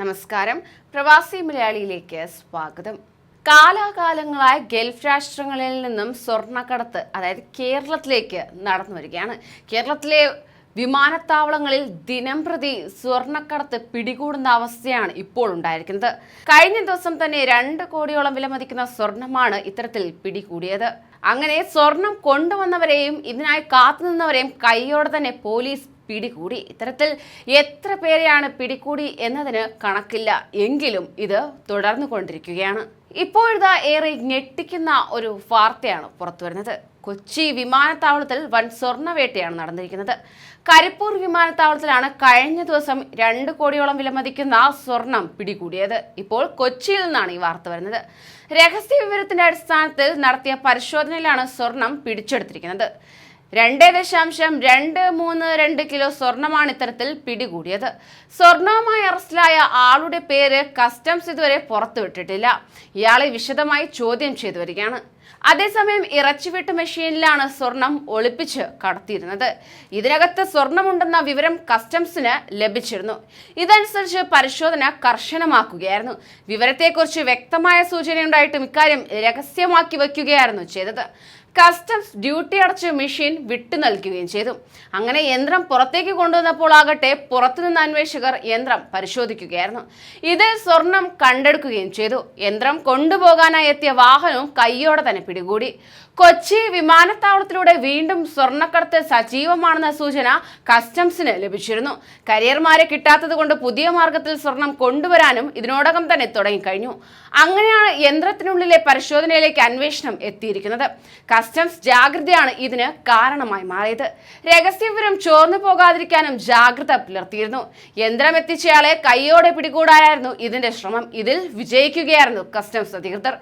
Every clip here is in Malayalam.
നമസ്കാരം. പ്രവാസി മലയാളിയിലേക്ക് സ്വാഗതം. കാലാകാലങ്ങളായി ഗൾഫ് രാഷ്ട്രങ്ങളിൽ നിന്നും സ്വർണക്കടത്ത് അതായത് കേരളത്തിലേക്ക് നടന്നു വരികയാണ് കേരളത്തിലെ വിമാനത്താവളങ്ങളിൽ ദിനം പ്രതി സ്വർണക്കടത്ത് പിടികൂടുന്ന അവസ്ഥയാണ് ഇപ്പോൾ ഉണ്ടായിരിക്കുന്നത്. കഴിഞ്ഞ ദിവസം തന്നെ രണ്ട് കോടിയോളം വിലമതിക്കുന്ന സ്വർണമാണ് ഇത്തരത്തിൽ പിടികൂടിയത്. അങ്ങനെ സ്വർണം കൊണ്ടുവന്നവരെയും ഇതിനായി കാത്തുനിന്നവരെയും കൈയോടെ തന്നെ പോലീസ് പിടികൂടി. ഇത്തരത്തിൽ എത്ര പേരെയാണ് പിടികൂടി എന്നതിന് കണക്കില്ല. എങ്കിലും ഇത് തുടർന്നു കൊണ്ടിരിക്കുകയാണ്. ഇപ്പോഴിതാ ഏറെ ഞെട്ടിക്കുന്ന ഒരു വാർത്തയാണ് പുറത്തുവരുന്നത് കൊച്ചി വിമാനത്താവളത്തിൽ വൻ സ്വർണവേട്ടയാണ് നടന്നിരിക്കുന്നത്. കരിപ്പൂർ വിമാനത്താവളത്തിലാണ് കഴിഞ്ഞ ദിവസം രണ്ട് കോടിയോളം വിലമതിക്കുന്ന സ്വർണം പിടികൂടിയത്. ഇപ്പോൾ കൊച്ചിയിൽ നിന്നാണ് ഈ വാർത്ത വരുന്നത്. രഹസ്യ വിവരത്തിന്റെ അടിസ്ഥാനത്തിൽ നടത്തിയ പരിശോധനയിലാണ് സ്വർണം പിടിച്ചെടുത്തിരിക്കുന്നത്. രണ്ട് ദശാംശം രണ്ട് മൂന്ന് രണ്ട് കിലോ സ്വർണമാണ് ഇത്തരത്തിൽ പിടികൂടിയത്. സ്വർണവുമായി അറസ്റ്റിലായ ആളുടെ പേര് കസ്റ്റംസ് ഇതുവരെ പുറത്തുവിട്ടിട്ടില്ല ഇയാളെ വിശദമായി ചോദ്യം ചെയ്തു വരികയാണ്. അതേസമയം ഇറച്ചിവെട്ട് മെഷീനിലാണ് സ്വർണം ഒളിപ്പിച്ച് കടത്തിയിരുന്നത്. ഇതിനകത്ത് സ്വർണമുണ്ടെന്ന വിവരം കസ്റ്റംസിന് ലഭിച്ചിരുന്നു. ഇതനുസരിച്ച് പരിശോധന കർശനമാക്കുകയായിരുന്നു. വിവരത്തെക്കുറിച്ച് വ്യക്തമായ സൂചനയുണ്ടായിട്ടും ഇക്കാര്യം രഹസ്യമാക്കി വയ്ക്കുകയായിരുന്നു ചെയ്തത്. കസ്റ്റംസ് ഡ്യൂട്ടി അടച്ച് മെഷീൻ വിട്ടു നൽകുകയും ചെയ്തു. അങ്ങനെ യന്ത്രം പുറത്തേക്ക് കൊണ്ടുവന്നപ്പോൾ ആകട്ടെ പുറത്തുനിന്ന് അന്വേഷകർ യന്ത്രം പരിശോധിക്കുകയായിരുന്നു. ഇത് സ്വർണം കണ്ടെടുക്കുകയും ചെയ്തു. യന്ത്രം കൊണ്ടുപോകാനായി എത്തിയ വാഹനവും കൈയോടെ തന്നെ പിടികൂടി. കൊച്ചി വിമാനത്താവളത്തിലൂടെ വീണ്ടും സ്വർണക്കടത്ത് സജീവമാണെന്ന സൂചന കസ്റ്റംസിന് ലഭിച്ചിരുന്നു. കരിയർമാരെ കിട്ടാത്തത് കൊണ്ട് പുതിയ മാർഗത്തിൽ സ്വർണം കൊണ്ടുവരാനും ഇതിനോടകം തന്നെ തുടങ്ങിക്കഴിഞ്ഞു. അങ്ങനെയാണ് യന്ത്രത്തിനുള്ളിലെ പരിശോധനയിലേക്ക് അന്വേഷണം എത്തിയിരിക്കുന്നത്. കസ്റ്റംസ് ജാഗ്രതയാണ് ഇതിന് കാരണമായി മാറിയത്. രഹസ്യവിവരം ചോർന്നു പോകാതിരിക്കാനും ജാഗ്രത പുലർത്തിയിരുന്നു. യന്ത്രം എത്തിച്ചയാളെ കൈയോടെ പിടികൂടാനായിരുന്നു ഇതിന്റെ ശ്രമം. ഇതിൽ വിജയിക്കുകയായിരുന്നു കസ്റ്റംസ് അധികൃതർ.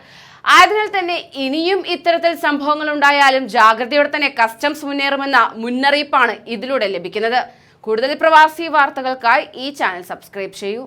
ആയതിനാൽ തന്നെ ഇനിയും ഇത്തരത്തിൽ സംഭവങ്ങൾ ഉണ്ടായാലും ജാഗ്രതയോടെ തന്നെ കസ്റ്റംസ് മുന്നേറുമെന്ന മുന്നറിയിപ്പാണ് ഇതിലൂടെ ലഭിക്കുന്നത്. കൂടുതൽ പ്രവാസി വാർത്തകൾക്കായി ഈ ചാനൽ സബ്സ്ക്രൈബ് ചെയ്യൂ.